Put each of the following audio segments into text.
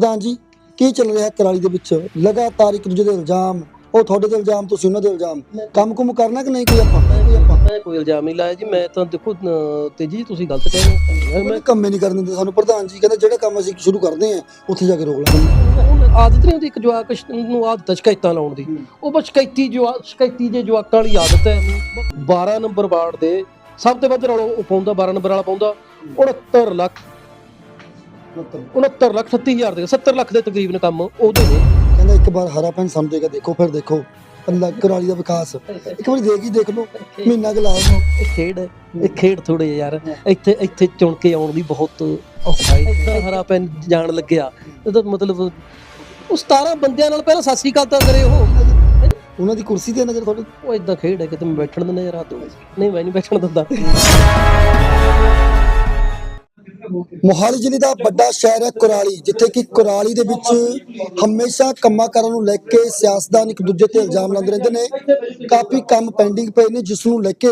ਪ੍ਰਧਾਨ ਜੀ ਕੀ ਚੱਲ ਰਿਹਾ ਕਰਾਲੀ ਦੇ ਵਿੱਚ? ਲਗਾਤਾਰ ਇੱਕ ਦੂਜੇ ਦੇ ਇਲਜ਼ਾਮ ਉਹ ਤੁਹਾਡੇ ਤੇ ਇਲਜ਼ਾਮ ਤੁਸੀਂ ਉਹਨਾਂ ਦੇ ਇਲਜ਼ਾਮ। ਕੰਮ ਕੁਮ ਕਰਨਾ ਕਿ ਨਹੀਂ ਕੋਈ ਆਪਾਂ? ਕੋਈ ਆਪਾਂ ਮੈਂ ਕੋਈ ਇਲਜ਼ਾਮ ਨਹੀਂ ਲਾਇਆ ਜੀ ਮੈਂ ਤਾਂ ਦੇਖੋ ਤੇਜੀ ਜੀ ਤੁਸੀਂ ਗਲਤ ਕਹਿ ਰਹੇ ਹੋ। ਮੈਂ ਕੰਮ ਨਹੀਂ ਕਰਨ ਦਿੰਦੇ ਸਾਨੂੰ ਪ੍ਰਧਾਨ ਜੀ ਕਹਿੰਦੇ ਜਿਹੜਾ ਕੰਮ ਅਸੀਂ ਸ਼ੁਰੂ ਕਰਦੇ ਆਂ ਉੱਥੇ ਜਾ ਕੇ ਰੋਕ ਲਾਂਗੇ। ਆਦਤ ਨਹੀਂ ਹੁੰਦੀ ਇੱਕ ਜਵਾਕ ਨੂੰ ਆਦਤ ਸ਼ਿਕਾਇਤਾਂ ਲਾਉਣ ਦੀ। ਉਹ ਬਸ ਸ਼ਿਕਾਇਤੀ ਜਵਾ ਸ਼ਿਕਾਇਤੀ ਜੇ ਜਵਾਕਾਂ ਵਾਲੀ ਆਦਤ ਹੈ। 12 ਨੰਬਰ ਵਾਰਡ ਦੇ ਸਭ ਤੋਂ ਵੱਧ ਰੌਲਾ ਉਹ ਪਾਉਂਦਾ 12 ਨੰਬਰ ਵਾਲਾ ਪਾਉਂਦਾ। 69 ਲੱਖ 69 ਲੱਖ 38000 ਦੇ 70 ਲੱਖ ਦੇ ਤਕਰੀਬਨ ਕੰਮ ਉਹਦੇ ਨੇ। ਕਹਿੰਦਾ ਇੱਕ ਵਾਰ ਹਰਾ ਪੈਨ ਸਮਝੇਗਾ ਦੇਖੋ ਫਿਰ ਦੇਖੋ। ਅੱਲਾ ਕਰਾਲੀ ਦਾ ਵਿਕਾਸ। ਇੱਕ ਵਾਰੀ ਦੇਖ ਹੀ ਦੇਖ ਲਓ ਮਹੀਨਾ ਕੁ ਲਾਓ। ਇਹ ਖੇਡ ਇਹ ਖੇਡ ਥੋੜੇ ਯਾਰ। ਇੱਥੇ ਇੱਥੇ ਚੁਣ ਕੇ ਆਉਣ ਦੀ ਬਹੁਤ ਔਖਾ ਹੈ। ਇੱਦਾਂ ਹਰਾ ਪੈਨ ਜਾਣ ਲੱਗਿਆ ਇਹਦਾ ਮਤਲਬ ਉਹ 17 ਬੰਦਿਆਂ ਨਾਲ ਪਹਿਲਾਂ ਸਤਿ ਸ੍ਰੀ ਅਕਾਲ ਤਾਂ ਕਰੇ ਉਹ। ਉਹਨਾਂ ਦੀ ਕੁਰਸੀ ਤੇ ਨਜ਼ਰ ਤੁਹਾਡੀ? ਉਹ ਇਦਾਂ ਖੇਡ ਹੈ ਕਿ ਮੈਂ ਬੈਠਣ ਯਾਰ ਹੱਦ ਹੋ ਗਈ। ਨਹੀਂ ਮੈਂ ਨਹੀਂ ਬੈਠਣ ਦਿੰਦਾ। ਮੋਹਾਲੀ ਜ਼ਿਲ੍ਹੇ ਦਾ ਵੱਡਾ ਸ਼ਹਿਰ ਹੈ ਕੁਰਾਲੀ, ਜਿੱਥੇ ਕਿ ਕੁਰਾਲੀ ਦੇ ਵਿੱਚ ਹਮੇਸ਼ਾ ਕੰਮਾਂ ਕਾਰਾਂ ਨੂੰ ਲੈ ਕੇ ਸਿਆਸਤਦਾਨ ਇੱਕ ਦੂਜੇ ਤੇ ਇਲਜ਼ਾਮ ਲਾਉਂਦੇ ਰਹਿੰਦੇ ਨੇ। ਕਾਫੀ ਕੰਮ ਪੈਂਡਿੰਗ ਪਏ ਨੇ, ਜਿਸ ਨੂੰ ਲੈ ਕੇ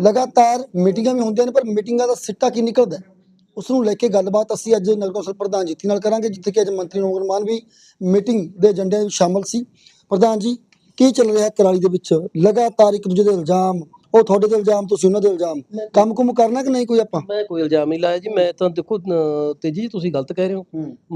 ਲਗਾਤਾਰ ਮੀਟਿੰਗਾਂ ਵੀ ਹੁੰਦੀਆਂ ਨੇ, ਪਰ ਮੀਟਿੰਗਾਂ ਦਾ ਸਿੱਟਾ ਕੀ ਨਿਕਲਦਾ ਹੈ? ਉਸ ਨੂੰ ਲੈ ਕੇ ਗੱਲਬਾਤ ਅਸੀਂ ਅੱਜ ਨਗਰ ਕੌਂਸਲ ਪ੍ਰਧਾਨ ਜੀ ਨਾਲ ਕਰਾਂਗੇ, ਜਿੱਥੇ ਕਿ ਅੱਜ ਮੰਤਰੀ ਨੋਗਰ ਮਾਨ ਵੀ ਮੀਟਿੰਗ ਦੇ ਏਜੰਡੇ ਵਿੱਚ ਸ਼ਾਮਲ ਸੀ। ਪ੍ਰਧਾਨ ਜੀ, ਕੀ ਚੱਲ ਰਿਹਾ ਕਰਾਲੀ ਦੇ ਵਿੱਚ? ਲਗਾਤਾਰ ਇੱਕ ਦੂਜੇ ਦੇ ਇਲਜ਼ਾਮ ਉਹ ਤੁਹਾਡੇ ਤੇ ਇਲਜ਼ਾਮ ਤੁਸੀਂ ਉਹਨਾਂ ਦੇ ਇਲਜ਼ਾਮ। ਕੰਮ ਕੁਮ ਕਰਨਾ ਕਿ ਨਹੀਂ ਕੋਈ ਆਪਾਂ? ਮੈਂ ਕੋਈ ਇਲਜ਼ਾਮ ਨਹੀਂ ਲਾਇਆ ਜੀ। ਮੈਂ ਤਾਂ ਦੇਖੋ ਤੇਜੀ ਜੀ ਤੁਸੀਂ ਗਲਤ ਕਹਿ ਰਹੇ ਹੋ।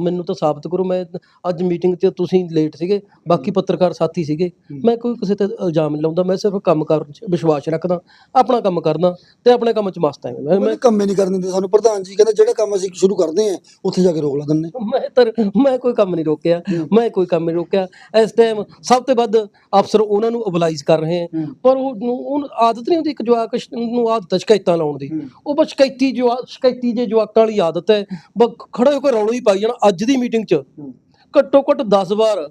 ਮੈਨੂੰ ਤਾਂ ਸਾਬਤ ਕਰੋ। ਮੈਂ ਅੱਜ ਮੀਟਿੰਗ 'ਚ ਤੁਸੀਂ ਲੇਟ ਸੀਗੇ। ਬਾਕੀ ਪੱਤਰਕਾਰ ਸਾਥੀ ਸੀਗੇ। ਮੈਂ ਕੋਈ ਕਿਸੇ ਤੇ ਇਲਜ਼ਾਮ ਨਹੀਂ ਲਾਉਂਦਾ। ਮੈਂ ਸਿਰਫ ਕੰਮ ਕਰਨ 'ਚ ਵਿਸ਼ਵਾਸ ਰੱਖਦਾ। ਆਪਣਾ ਕੰਮ ਕਰਦਾ ਤੇ ਆਪਣੇ ਕੰਮ 'ਚ ਮਸਤ ਹਾਂ ਮੈਂ ਮੈਂ ਕੰਮ ਨਹੀਂ ਕਰਨ ਦਿੰਦੇ। ਸਾਨੂੰ ਪ੍ਰਧਾਨ ਜੀ ਕਹਿੰਦੇ ਜਿਹੜਾ ਕੰਮ ਅਸੀਂ ਸ਼ੁਰੂ ਕਰਦੇ ਆਂ ਉੱਥੇ ਜਾ ਕੇ ਰੋਕ ਲਾ ਦਿੰਦੇ ਮੈਂ ਤਾਂ ਮੈਂ ਕੋਈ ਕੰਮ ਨਹੀਂ ਰੋਕਿਆ। ਮੈਂ ਕੋਈ ਕੰਮ ਨਹੀਂ ਰੋਕਿਆ। ਇਸ ਟਾਈਮ ਸਭ ਤੋਂ ਵੱਧ ਅਫਸਰ ਉਹਨਾਂ ਨੂੰ ਅਬਲਾਈਜ਼ ਕਰ ਰਹੇ ਹਨ ਪਰ ਉਹ ਉਹ ਆਦਤ ਨਹੀਂ ਹੁੰਦੀ ਇੱਕ ਜਵਾਕ ਨੂੰ ਆਦਤ ਹੈ ਸ਼ਿਕਾਇਤਾਂ ਲਾਉਣ ਦੀ। ਉਹ ਬਸ ਸ਼ਿਕਾਇਤੀ ਜਵਾ ਸ਼ਿਕਾਇਤੀ ਜੇ ਜਵਾਕਾਂ ਵਾਲੀ ਆਦਤ ਹੈ ਬ ਖੜੇ ਹੋ ਕੇ ਰੌਲਾ ਹੀ ਪਾਈ ਜਾਣਾ ਅੱਜ ਦੀ ਮੀਟਿੰਗ 'ਚ। ਘੱਟੋ ਘੱਟ 10 ਵਾਰ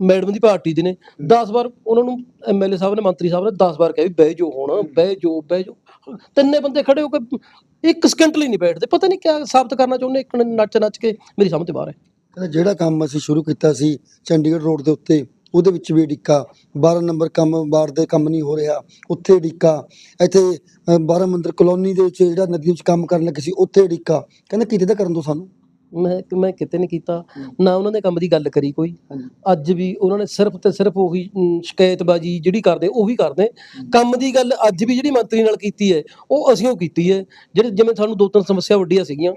ਮੈਡਮ ਦੀ ਪਾਰਟੀ ਦੇ ਨੇ 10 ਵਾਰ ਉਹਨਾਂ ਨੂੰ ਐਮਐਲਏ ਸਾਹਿਬ ਨੇ ਮੰਤਰੀ ਸਾਹਿਬ ਨੇ 10 ਵਾਰ ਕਿਹਾ ਵੀ ਬਹਿ ਜਾਓ ਹੁਣ ਬਹਿ ਜਾਓ ਬਹਿ ਜਾਓ। ਤਿੰਨੇ ਬੰਦੇ ਖੜੇ ਹੋ ਕੇ ਇੱਕ ਸਕਿੰਟ ਲਈ ਨਹੀਂ ਬੈਠਦੇ। ਪਤਾ ਨਹੀਂ ਕਿਆ ਸਾਬਤ ਕਰਨਾ ਚਾਹੁੰਦੇ ਇੱਕ ਨੇ ਨੱਚ ਨੱਚ ਕੇ ਮੇਰੀ ਸਮਝ ਤੋਂ ਬਾਹਰ ਹੈ। ਜਿਹੜਾ ਕੰਮ ਅਸੀਂ ਸ਼ੁਰੂ ਕੀਤਾ ਸੀ ਚੰਡੀਗੜ੍ਹ ਰੋਡ ਦੇ ਉੱਤੇ ਉਹਦੇ ਵਿੱਚ ਵੀ ਡਿੱਕਾ 12 ਨੰਬਰ ਕੰਮ ਵਾਰਡ ਦੇ ਕੰਮ ਨਹੀਂ ਹੋ ਰਿਹਾ। ਉੱਥੇ ਡਿੱਕਾ ਇੱਥੇ ਅ, 12 ਮੰਦਰ ਕਲੋਨੀ ਦੇ ਵਿੱਚ ਜਿਹੜਾ ਨਦੀ ਵਿੱਚ ਕੰਮ ਕਰਨ ਲੱਗੇ ਸੀ ਉੱਥੇ ਡਿੱਕਾ ਕਹਿੰਦੇ ਕਿਤੇ ਤਾਂ ਕਰਨ ਦੋ ਸਾਨੂੰ। ਮੈਂ ਮੈਂ ਕਿਤੇ ਨਹੀਂ ਕੀਤਾ। ਨਾ ਉਹਨਾਂ ਨੇ ਕੰਮ ਦੀ ਗੱਲ ਕਰੀ ਕੋਈ। ਅੱਜ ਵੀ ਉਹਨਾਂ ਨੇ ਸਿਰਫ ਤੇ ਸਿਰਫ ਉਹੀ ਸ਼ਿਕਾਇਤਬਾਜ਼ੀ ਜਿਹੜੀ ਕਰਦੇ ਉਹੀ ਕਰਦੇ। ਕੰਮ ਦੀ ਗੱਲ ਅੱਜ ਵੀ ਜਿਹੜੀ ਮੰਤਰੀ ਨਾਲ ਕੀਤੀ ਹੈ ਉਹ ਅਸੀਂ ਉਹ ਕੀਤੀ ਹੈ। ਜਿਹੜੇ ਜਿਵੇਂ ਸਾਨੂੰ ਦੋ ਤਿੰਨ ਸਮੱਸਿਆ ਵੱਡੀਆਂ ਸੀਗੀਆਂ।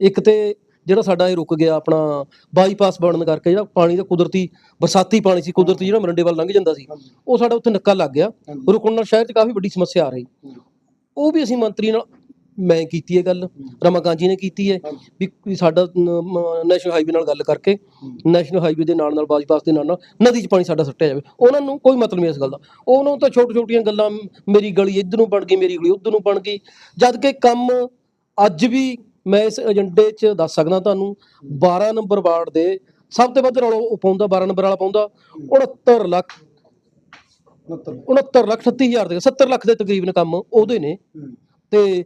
ਇੱਕ ਤੇ ਜਿਹੜਾ ਸਾਡਾ ਇਹ ਰੁਕ ਗਿਆ ਆਪਣਾ ਬਾਈਪਾਸ ਬਣਨ ਕਰਕੇ ਜਿਹੜਾ ਪਾਣੀ ਦਾ ਕੁਦਰਤੀ ਬਰਸਾਤੀ ਪਾਣੀ ਸੀ ਕੁਦਰਤੀ ਜਿਹੜਾ ਮਰੰਡੇ ਵੱਲ ਲੰਘ ਜਾਂਦਾ ਸੀ ਉਹ ਸਾਡਾ ਉੱਥੇ ਨੱਕਾ ਲੱਗ ਗਿਆ। ਰੁਕਣ ਨਾਲ ਸ਼ਹਿਰ 'ਚ ਕਾਫੀ ਵੱਡੀ ਸਮੱਸਿਆ ਆ ਰਹੀ। ਉਹ ਵੀ ਅਸੀਂ ਮੰਤਰੀ ਨਾਲ ਮੈਂ ਕੀਤੀ ਹੈ ਗੱਲ ਰਮਾ ਗਾਂਧੀ ਨੇ ਕੀਤੀ ਹੈ। ਵੀ ਸਾਡਾ ਨੈਸ਼ਨਲ ਹਾਈਵੇ ਨਾਲ ਗੱਲ ਕਰਕੇ ਨੈਸ਼ਨਲ ਹਾਈਵੇ ਦੇ ਨਾਲ ਨਾਲ ਬਾਈਪਾਸ ਦੇ ਨਾਲ ਨਾਲ ਨਦੀ 'ਚ ਪਾਣੀ ਸਾਡਾ ਸੁੱਟਿਆ ਜਾਵੇ। ਉਹਨਾਂ ਨੂੰ ਕੋਈ ਮਤਲਬ ਨਹੀਂ ਇਸ ਗੱਲ ਦਾ। ਉਹਨਾਂ ਨੂੰ ਤਾਂ ਛੋਟੀ ਛੋਟੀਆਂ ਗੱਲਾਂ ਮੇਰੀ ਗਲੀ ਇੱਧਰ ਨੂੰ ਬਣ ਗਈ ਮੇਰੀ ਗਲੀ ਉੱਧਰ ਨੂੰ ਬਣ ਗਈ। ਜਦ ਕਿ ਕੰਮ ਅੱਜ ਵੀ ਮੈਂ ਇਸ ਏਜੰਡੇ 'ਚ ਦੱਸ ਸਕਦਾ ਤੁਹਾਨੂੰ 12 ਨੰਬਰ ਵਾਰਡ ਦੇ ਸਭ ਤੋਂ ਵੱਧ ਰੌਲਾ ਉਹ ਪਾਉਂਦਾ 12 ਨੰਬਰ ਵਾਲਾ ਪਾਉਂਦਾ 69 ਲੱਖ 69 ਲੱਖ। 38000 ਦੇ 70 ਲੱਖ ਦੇ ਤਕਰੀਬਨ ਕੰਮ ਉਹਦੇ ਨੇ। ਤੇ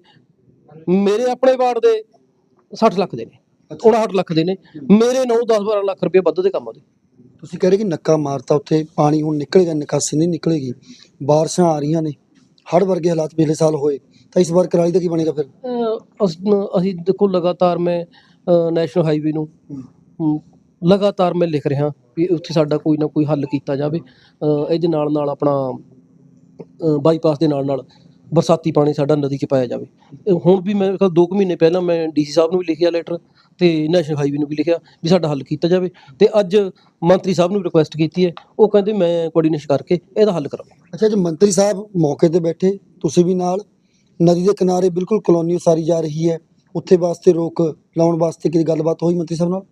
ਮੇਰੇ ਆਪਣੇ ਵਾਰਡ ਦੇ 60 ਲੱਖ ਦੇ ਨੇ 59 ਲੱਖ ਦੇ ਨੇ। ਮੇਰੇ 9 10 12 ਲੱਖ ਰੁਪਏ ਵੱਧ ਦੇ ਕੰਮ ਉਹਦੇ। ਤੁਸੀਂ ਕਹਿ ਰਹੇ ਕਿ ਨੱਕਾ ਮਾਰਤਾ ਉੱਥੇ ਪਾਣੀ ਹੁਣ ਨਿਕਲੇਗਾ ਨਿਕਾਸੀ ਨਹੀਂ ਨਿਕਲੇਗੀ ਬਾਰਿਸ਼ਾਂ ਆ ਰਹੀਆਂ ਨੇ ਹੜ੍ਹ ਵਰਗੇ ਹਾਲਾਤ ਪਿਛਲੇ ਸਾਲ ਹੋਏ। ਤਾਂ ਇਸ ਵਾਰ ਕਰਾਲੀ ਦਾ ਕੀ ਬਣੇਗਾ ਫਿਰ? ਅਹ ਅਸ- ਅਸੀਂ ਦੇਖੋ ਲਗਾਤਾਰ ਮੈਂ ਅਹ ਨੈਸ਼ਨਲ ਹਾਈਵੇ ਨੂੰ ਅਮ, ਲਗਾਤਾਰ ਮੈਂ ਲਿਖ ਰਿਹਾ ਵੀ ਉੱਥੇ ਸਾਡਾ ਕੋਈ ਨਾ ਕੋਈ ਹੱਲ ਕੀਤਾ ਜਾਵੇ। ਅਹ ਇਹਦੇ ਨਾਲ ਨਾਲ ਆਪਣਾ ਅਹ ਬਾਈਪਾਸ ਦੇ ਨਾਲ ਨਾਲ ਬਰਸਾਤੀ ਪਾਣੀ ਸਾਡਾ ਨਦੀ 'ਚ ਪਾਇਆ ਜਾਵੇ। ਇਹ ਹੁਣ ਵੀ ਮੈਂ ਦੋ ਕੁ ਮਹੀਨੇ ਪਹਿਲਾਂ ਮੈਂ ਡੀਸੀ ਸਾਹਿਬ ਨੂੰ ਵੀ ਲਿਖਿਆ ਲੈਟਰ ਤੇ ਨੈਸ਼ਨਲ ਹਾਈਵੇ ਨੂੰ ਵੀ ਲਿਖਿਆ ਵੀ ਸਾਡਾ ਹੱਲ ਕੀਤਾ ਜਾਵੇ ਤੇ ਅੱਜ ਮੰਤਰੀ ਸਾਹਿਬ ਨੂੰ ਰਿਕੁਐਸਟ ਕੀਤੀ ਹੈ। ਉਹ ਕਹਿੰਦੇ ਮੈਂ ਕੋਆਰਡੀਨੇਸ਼ਨ ਕਰਕੇ ਇਹਦਾ ਹੱਲ ਕਰਾਂਗਾ। ਅੱਛਾ ਜੀ ਮੰਤਰੀ ਸਾਹਿਬ ਮੌਕੇ ਤੇ ਬੈਠੇ ਤੁਸੀਂ ਵੀ ਨਾਲ ਨਦੀ ਦੇ ਕਿਨਾਰੇ ਬਿਲਕੁਲ ਕਲੋਨੀ ਉਸਾਰੀ ਜਾ ਰਹੀ ਹੈ। ਉੱਥੇ ਵਾਸਤੇ ਰੋਕ ਲਾਉਣ ਵਾਸਤੇ ਕੀ ਗੱਲਬਾਤ ਹੋਈ ਮੰਤਰੀ ਸਾਹਿਬ ਨਾਲ?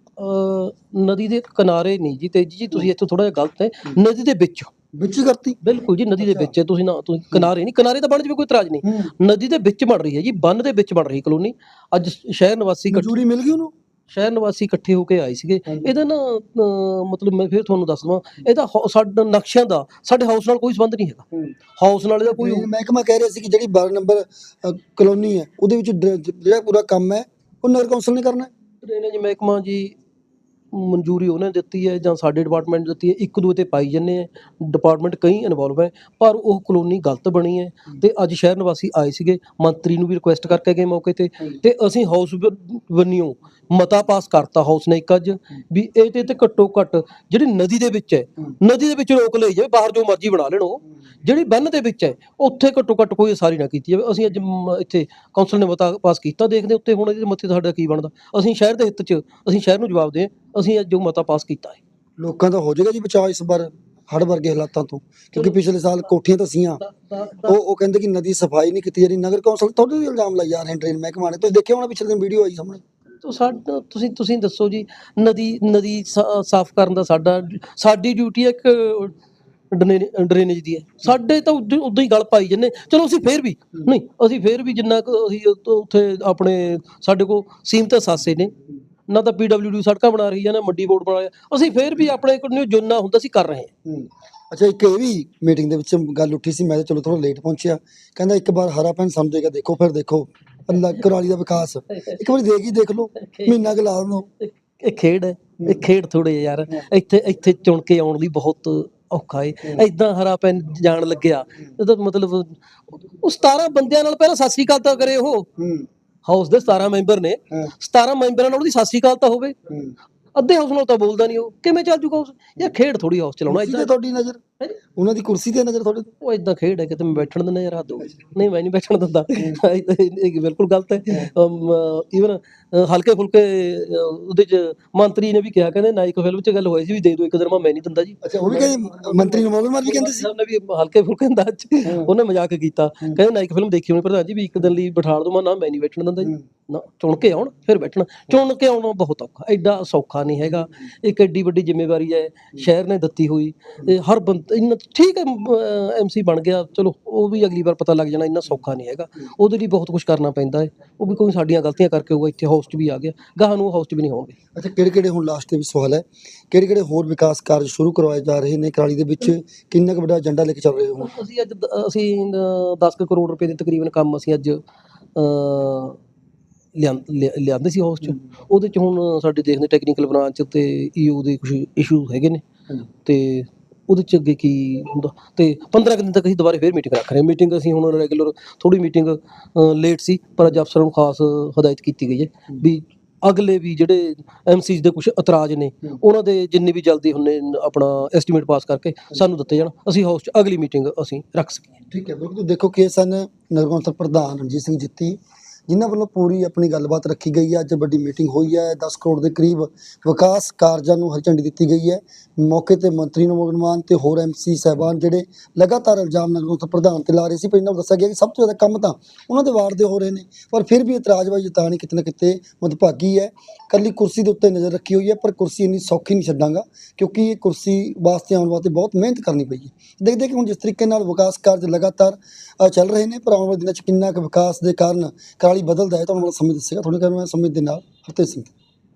ਨਦੀ ਦੇ ਕਿਨਾਰੇ ਨਹੀਂ ਜੀ ਤੇਜੀ ਜੀ ਤੁਸੀਂ ਇੱਥੋਂ ਥੋੜਾ ਜਿਹਾ ਗਲਤ ਹੈ। ਨਦੀ ਦੇ ਵਿੱਚ। ਵਿੱਚ ਕਰਤੀ? ਬਿਲਕੁਲ ਜੀ ਨਦੀ ਦੇ ਵਿੱਚ। ਹੈ ਤੁਸੀਂ ਨਾ ਤੁਸੀਂ ਕਿਨਾਰੇ ਨਹੀਂ ਕਿਨਾਰੇ ਤਾਂ ਬਣ ਜਵੇ ਕੋਈ ਇਤਰਾਜ਼ ਨਹੀਂ। ਨਦੀ ਦੇ ਵਿੱਚ ਬਣ ਰਹੀ ਹੈ ਜੀ ਬੰਨ ਦੇ ਵਿੱਚ ਬਣ ਰਹੀ ਕਲੋਨੀ। ਅੱਜ ਸ਼ਹਿਰ ਨਿਵਾਸੀ ਇਕੱਠੇ ਮਨਜ਼ੂਰੀ ਮਿਲ ਗਈ ਉਹਨੂੰ? ਸ਼ਹਿਰ ਨਿਵਾਸੀ ਇਕੱਠੇ ਹੋ ਕੇ ਆਏ ਸੀਗੇ। ਇਹਦਾ ਨਾ ਅਹ, ਮਤਲਬ ਮੈਂ ਫਿਰ ਤੁਹਾਨੂੰ ਦੱਸ ਦਵਾਂ ਇਹਦਾ ਹੌ- ਸਾਡਾ ਨਕਸ਼ਿਆਂ ਦਾ ਸਾਡੇ ਹਾਊਸ ਨਾਲ ਕੋਈ ਸੰਬੰਧ ਨਹੀਂ ਹੈਗਾ। ਹਾਊਸ ਨਾਲ ਇਹਦਾ ਕੋਈ ਕੋਈ ਮਹਿਕਮਾ ਕਹਿ ਰਿਹਾ ਸੀ ਕਿ ਜਿਹੜੀ 12 ਨੰਬਰ ਅ, ਕਲੋਨੀ ਹੈ ਉਹਦੇ ਵਿੱਚ ਡ- ਜਿਹੜਾ ਪੂਰਾ ਕੰਮ ਹੈ ਉਹ ਨਗਰ ਕੌਂਸਲ ਨੇ ਕਰਨਾ ਹੈ। ਡਰੇਨੇਜ ਮਹਿਕਮਾ ਜੀ ਮਨਜ਼ੂਰੀ ਉਹਨੇ ਦਿੱਤੀ ਹੈ ਜਾਂ ਸਾਡੇ ਡਿਪਾਰਟਮੈਂਟ ਨੇ ਦਿੱਤੀ ਹੈ ਇੱਕ ਦੂਜੇ ਤੇ ਪਾਈ ਜੰਨੇ ਆ ਡਿਪਾਰਟਮੈਂਟ ਕਈ ਇਨਵੋਲਵ ਹੈ ਪਰ ਉਹ ਕਲੋਨੀ ਗਲਤ ਬਣੀ ਹੈ ਤੇ ਅੱਜ ਸ਼ਹਿਰ ਨਿਵਾਸੀ ਆਏ ਸੀਗੇ ਮੰਤਰੀ ਨੂੰ ਵੀ ਰਿਕੁਐਸਟ ਕਰਕੇ ਗਏ ਮੌਕੇ ਤੇ ਤੇ ਅਸੀਂ ਹਾਊਸ ਬੰਨਿਓ ਮਤਾ ਪਾਸ ਕਰਤਾ ਹਾਊਸ ਨੇ ਇੱਕ ਅੱਜ ਵੀ ਇਹ ਤੇ ਤੇ ਘੱਟੋ ਘੱਟ ਜਿਹੜੀ ਨਦੀ ਦੇ ਵਿੱਚ ਹੈ ਨਦੀ ਦੇ ਵਿੱਚ ਰੋਕ ਲਈ ਜਾਵੇ ਬਾਹਰ ਜੋ ਮਰਜ਼ੀ ਬਣਾ ਲੈਣ ਉਹ। ਜਿਹੜੀ ਬੰਨ ਦੇ ਵਿੱਚ ਹੈ ਉੱਥੇ ਘੱਟੋ ਘੱਟ ਕੋਈ ਸਾਰੀ ਨਾ ਕੀਤੀ ਜਾਵੇ। ਅਸੀਂ ਅੱਜ ਇੱਥੇ ਕੌਂਸਲ ਨੇ ਮਤਾ ਪਾਸ ਕੀਤਾ ਦੇਖਦੇ ਉੱਤੇ ਹੁਣ ਇਹਦੇ ਮੱਥੇ ਸਾਡਾ ਕੀ ਬਣਦਾ। ਅਸੀਂ ਸ਼ਹਿਰ ਦੇ ਹਿੱਤ 'ਚ ਅਸੀਂ ਸ਼ਹਿਰ ਨੂੰ ਜਵਾਬ ਦੇ ਅਸੀਂ ਅੱਜ ਜੋ ਮਤਾ ਪਾਸ ਕੀਤਾ ਹੈ। ਲੋਕਾਂ ਦਾ ਹੋ ਜਾਏਗਾ ਜੀ ਬਚਾਅ ਇਸ ਵਾਰ ਹੜ੍ਹ ਵਰਗੇ ਹਾਲਾਤਾਂ ਤੋਂ ਕਿਉਂਕਿ ਪਿਛਲੇ ਸਾਲ ਕੋਠੀਆਂ ਤਾਂ ਸੀਆਂ। ਉਹ ਉਹ ਕਹਿੰਦੇ ਕਿ ਨਦੀ ਸਫ਼ਾਈ ਨਹੀਂ ਕੀਤੀ ਜਾ ਰਹੀ ਨਗਰ ਕੌਂਸਲ ਤੁਹਾਡੇ ਤੇ ਇਲਜ਼ਾਮ ਲਾਈ ਜਾ ਰਹੇ ਨੇ ਟ੍ਰੇਨ ਮਹਿਕਮਾ ਨੇ ਤੁਸੀਂ ਦੇਖਿਆ ਹੋਣਾ ਪਿਛਲੇ ਦਿਨ ਵੀਡੀਓ ਆਈ ਸਾਹਮਣੇ? ਤੋ ਸਾਡਾ ਤੁਸੀਂ ਤੁਸੀਂ ਦੱਸੋ ਜੀ ਨਦੀ ਨਦੀ ਸਾਫ਼ ਕਰਨ ਦਾ ਸਾਡਾ ਸਾਡੀ ਡਿਊਟੀ ਹੈ ਇੱਕ ਡਰੇਨੇਜ ਦੀ ਹੈ। ਸਾਡੇ ਤਾਂ ਉਦੋਂ ਹੀ ਗਲ ਪਾਈ ਜੰਨੇ ਚਲੋ ਅਸੀਂ ਫੇਰ ਵੀ ਨਹੀਂ ਅਸੀਂ ਫੇਰ ਵੀ ਜਿੰਨਾ ਕੁ ਅਸੀਂ ਉੱਥੋਂ- ਉੱਥੇ ਆਪਣੇ ਸਾਡੇ ਕੋਲ ਸੀਮਤ ਸਾਸੇ ਨੇ। ਨਾ ਤਾਂ ਪੀਡਬਲਯੂਡੀ ਸੜਕਾਂ ਬਣਾ ਰਹੀ ਹੈ ਨਾ ਮੱਡੀ ਬੋਰਡ ਬਣਾ ਰਿਹਾ। ਅਸੀਂ ਫੇਰ ਵੀ ਆਪਣੇ ਕੋਲ ਜਿੰਨਾ ਹੁੰਦਾ ਸੀ ਕਰ ਰਹੇ ਹਾਂ। ਅੱਛਾ ਇੱਕ ਇਹ ਵੀ ਮੀਟਿੰਗ ਦੇ ਵਿੱਚ ਗੱਲ ਉੱਠੀ ਸੀ ਮੈਂ ਤਾਂ ਚਲੋ ਥੋੜਾ ਲੇਟ ਪਹੁੰਚਿਆ। ਕਹਿੰਦਾ ਇੱਕ ਵਾਰ ਹਰਾ ਪੈਨ ਸਮਝੇਗਾ ਦੇਖੋ ਫਿਰ ਦੇਖੋ। ਅੱਲਾ ਕੁਰਾਲੀ ਦਾ ਵਿਕਾਸ। ਇੱਕ ਵਾਰੀ ਦੇਖ ਹੀ ਦੇਖ ਲਓ ਮਹੀਨਾ ਕੁ ਲਾ ਲਓ। ਇਹ- ਖੇਡ ਹੈ ਇਹ ਖੇਡ ਥੋੜੇ ਯਾਰ। ਇੱਥੇ ਇੱਥੇ ਚੁਣ ਕੇ ਆਉਣ ਲਈ ਬਹੁਤ ਔਖਾ ਏ। ਐਦਾਂ ਹਰਾ ਪੈਨ ਜਾਣ ਲੱਗਿਆ। ਇਹਦਾ ਮਤਲਬ ਉਹ 17 ਬੰਦਿਆਂ ਨਾਲ ਪਹਿਲਾਂ ਸਤਿ ਸ੍ਰੀ ਅਕਾਲ ਤਾਂ ਕਰੇ ਉਹ। ਹੂੰ। ਹਾਊਸ ਦੇ 17 ਮੈਂਬਰ ਨੇ। ਹਾਂ। 17 ਮੈਂਬਰਾਂ ਨਾਲ ਉਹਦੀ ਸਤਿ ਸ੍ਰੀ ਅਕਾਲ ਤਾਂ ਹੋਵੇ। ਅੱਧੇ ਹਾਊਸ ਨਾਲ ਤਾਂ ਬੋਲਦਾ ਨਹੀਂ ਉਹ। ਕਿਵੇਂ ਚੱਲ ਜੂਗਾ ਹਾਊਸ? ਇਹ ਖੇਡ ਥੋੜੀ ਹਾਊਸ ਚਲਾਉਣਾ ਇਦਾਂ। ਤੁਹਾਡੀ ਨਜ਼ਰ। ਉਹਨਾਂ ਦੀ ਕੁਰਸੀ ਤੇ ਨਜ਼ਰ ਤੁਹਾਡੇ ਉਹ ਇਦਾਂ ਖੇਡ ਹੈ ਕਿ ਮੈਂ ਬੈਠਣ ਦਿੰਦਾ ਯਾਰ ਹੱਦ ਹੋ ਗਈ। ਨਹੀਂ ਮੈਂ ਨਹੀਂ ਬੈਠਣ ਦਿੰਦਾ। ਇਹ ਤਾਂ- ਇਹ ਬਿਲਕੁਲ ਗਲਤ ਹੈ। ਈਵਨ ਹਲਕੇ ਫੁਲਕੇ ਅਹ, ਉਹਦੇ ਚ ਮੰਤਰੀ ਨੇ ਵੀ ਕਿਹਾ ਕਹਿੰਦੇ ਨਾਈਕ ਫਿਲਮ ਚ ਗੱਲ ਹੋਈ ਸੀ ਵੀ ਦੇ ਦਿਓ ਇੱਕ ਦਿਨ ਮੈਂ ਨਹੀਂ ਦਿੰਦਾ ਜੀ। ਅੱਛਾ ਉਹ ਵੀ ਕਹਿੰਦੇ ਮੰਤਰੀ ਨੂੰ ਮਾਰ ਵੀ ਕਹਿੰਦੇ ਸੀ? ਉਹਨੇ ਵੀ ਹਲਕੇ ਫੁਲਕੇ ਅੰਦਾਜ਼ ਚ ਉਹਨੇ ਮਜ਼ਾਕ ਕੀਤਾ। ਕਹਿੰਦੇ ਨਾਈਕ ਫਿਲਮ ਦੇਖੀ ਹੋਣੀ ਪ੍ਰਧਾਨ ਜੀ ਵੀ ਇੱਕ ਦਿਨ ਲਈ ਬਿਠਾ ਦੋ ਮੈਂ ਨਾ ਮੈਂ ਨਹੀਂ ਬੈਠਣ ਦਿੰਦਾ ਜੀ। ਨਾ ਚੁਣ ਕੇ ਆਉਣ ਫਿਰ ਬੈਠਣਾ। ਚੁਣ ਕੇ ਆਉਣਾ ਬਹੁਤ ਔਖਾ ਐਡਾ ਸੌਖਾ ਨਹੀਂ ਹੈਗਾ। ਇੱਕ ਐਡੀ ਵੱਡੀ ਜ਼ਿੰਮੇਵਾਰੀ ਹੈ ਸ਼ਹਿਰ ਨੇ ਦਿੱਤੀ ਹੋਈ। ਇਹ ਹਰ ਬੰਦ ਇੰਨਾ ਠੀਕ ਹੈ ਐਮਸੀ ਬਣ ਗਿਆ ਚਲੋ ਉਹ ਵੀ ਅਗਲੀ ਵਾਰ ਪਤਾ ਲੱਗ ਜਾਣਾ ਇੰਨਾ ਸੌਖਾ ਨਹੀਂ ਹੈਗਾ। ਉਹਦੇ ਲਈ ਬਹੁਤ ਕੁਝ ਕਰਨਾ ਪੈਂਦਾ ਹੈ। ਉਹ ਵੀ ਕੋਈ ਸਾਡੀਆਂ ਗਲਤੀਆਂ ਕਰਕੇ ਹੋਊਗਾ ਇੱਥੇ ਹਾਊਸ 'ਚ ਵੀ ਆ ਗਿਆ। ਗਾਹਾਂ ਨੂੰ ਹਾਊਸ 'ਚ ਵੀ ਨਹੀਂ ਹੋਣਗੇ। ਅੱਛਾ ਕਿਹੜੇ ਕਿਹੜੇ ਹੁਣ ਲਾਸਟ ਤੇ ਵੀ ਸਵਾਲ ਹੈ। ਕਿਹੜੇ ਕਿਹੜੇ ਹੋਰ ਵਿਕਾਸ ਕਾਰਜ ਸ਼ੁਰੂ ਕਰਵਾਏ ਜਾ ਰਹੇ ਨੇ ਕਰਾਲੀ ਦੇ ਵਿੱਚ? ਕਿੰਨਾ ਕੁ ਵੱਡਾ ਏਜੰਡਾ ਲੈ ਕੇ ਚੱਲ ਰਹੇ ਹੋ ਅਸੀਂ ਅੱਜ ਅਸੀਂ 10 ਕਰੋੜ ਰੁਪਏ ਦੇ ਤਕਰੀਬਨ ਕੰਮ ਅਸੀਂ ਅੱਜ ਅ, ਲਿਆਂ- ਲਿਆ- ਲਿਆਂਦੇ ਸੀ ਹਾਊਸ 'ਚ। ਉਹਦੇ 'ਚ ਹੁਣ ਸਾਡੇ ਦੇਖਦੇ ਟੈਕਨੀਕਲ ਬ੍ਰਾਂਚ ਤੇ ਈਓ ਦੇ ਕੁਝ ਇਸ਼ੂ ਹੈਗੇ ਨੇ। ਤੇ ਉਹਦੇ 'ਚ ਅੱਗੇ ਕੀ ਹੁੰਦਾ? ਤੇ 15 ਕੁ ਦਿਨ ਤੱਕ ਅਸੀਂ ਦੁਬਾਰਾ ਫੇਰ ਮੀਟਿੰਗ ਰੱਖ ਰਹੇ ਮੀਟਿੰਗ ਅਸੀਂ ਹੁਣ ਰੈਗੂਲਰ ਥੋੜੀ ਮੀਟਿੰਗ ਲੇਟ ਸੀ, ਪਰ ਅੱਜ ਅਫਸਰਾਂ ਨੂੰ ਖਾਸ ਹਦਾਇਤ ਕੀਤੀ ਗਈ ਹੈ ਵੀ ਅਗਲੇ ਵੀ ਜਿਹੜੇ ਐਮਸੀਜ਼ ਦੇ ਕੁਝ ਇਤਰਾਜ਼ ਨੇ, ਉਹਨਾਂ ਦੇ ਜਿੰਨੀ ਵੀ ਜਲਦੀ ਹੁੰਨੇ ਆਪਣਾ ਐਸਟੀਮੇਟ ਪਾਸ ਕਰਕੇ ਸਾਨੂੰ ਦਿੱਤੇ ਜਾਣ। ਅਸੀਂ ਹਾਊਸ 'ਚ ਅਗਲੀ ਮੀਟਿੰਗ ਅਸੀਂ ਰੱਖ ਸਕੀਏ। ਠੀਕ ਹੈ ਬਿਲਕੁਲ ਦੇਖੋ ਕਿ ਸਨ ਨਗਰ ਕੌਂਸਲ ਪ੍ਰਧਾਨ ਰਣਜੀਤ ਸਿੰਘ ਜਿੱਤੀ ਜਿਨ੍ਹਾਂ ਵੱਲੋਂ ਪੂਰੀ ਆਪਣੀ ਗੱਲਬਾਤ ਰੱਖੀ ਗਈ ਹੈ। ਅੱਜ ਵੱਡੀ ਮੀਟਿੰਗ ਹੋਈ ਹੈ। 10 ਕਰੋੜ ਦੇ ਕਰੀਬ ਵਿਕਾਸ ਕਾਰਜਾਂ ਨੂੰ ਹਰੀ ਝੰਡੀ ਦਿੱਤੀ ਗਈ ਹੈ। ਮੌਕੇ ਤੇ ਮੰਤਰੀ ਨਮੋਦ ਮਾਨ ਤੇ ਹੋਰ ਐਮਸੀ ਸਹਿਬਾਨ ਜਿਹੜੇ ਲਗਾਤਾਰ ਇਲਜ਼ਾਮ ਨਗਰ ਕੌਂਸਲ ਪ੍ਰਧਾਨ ਤੇ ਲਾ ਰਹੇ ਸੀ। ਪਰ ਇਹਨਾਂ ਨੂੰ ਦੱਸਿਆ ਗਿਆ ਕਿ ਸਭ ਤੋਂ ਜ਼ਿਆਦਾ ਕੰਮ ਤਾਂ ਉਹਨਾਂ ਦੇ ਵਾਰਡ ਦੇ ਹੋ ਰਹੇ ਨੇ। ਪਰ ਫਿਰ ਵੀ ਇਤਰਾਜ਼ਬਾਜ਼ੀ ਜਤਾਣੀ ਕਿਤੇ ਨਾ ਕਿਤੇ ਮਦਭਾਗੀ ਹੈ। ਕੱਲੀ ਕੁਰਸੀ ਦੇ ਉੱਤੇ ਨਜ਼ਰ ਰੱਖੀ ਹੋਈ ਹੈ। ਪਰ ਕੁਰਸੀ ਇੰਨੀ ਸੌਖੀ ਨਹੀਂ ਛੱਡਾਂਗਾ ਕਿਉਂਕਿ ਇਹ ਕੁਰਸੀ ਵਾਸਤੇ ਆਉਣ ਵਾਸਤੇ ਬਹੁਤ ਮਿਹਨਤ ਕਰਨੀ ਪਈ ਹੈ। ਦੇਖਦੇ ਕਿ ਹੁਣ ਜਿਸ ਤਰੀਕੇ ਨਾਲ ਵਿਕਾਸ ਕਾਰਜ ਲਗਾਤਾਰ ਚੱਲ ਰਹੇ ਨੇ, ਪਰ ਆਉਣ ਵਾਲੇ ਦਿਨਾਂ 'ਚ ਕਿੰਨਾ ਕੁ ਵਿਕਾਸ ਦੇ ਕਾਰਨ ਕਾਲੀ ਬਦਲਦਾ ਹੈ ਤੁਹਾਨੂੰ ਸਮੇਂ ਦੱਸੇਗਾ। ਤੁਹਾਨੂੰ ਨਾਲ ਮੈਂ ਸਮੇਂ ਦੇ ਨਾਲ ਹਰਤੇਜ ਸਿੰਘ।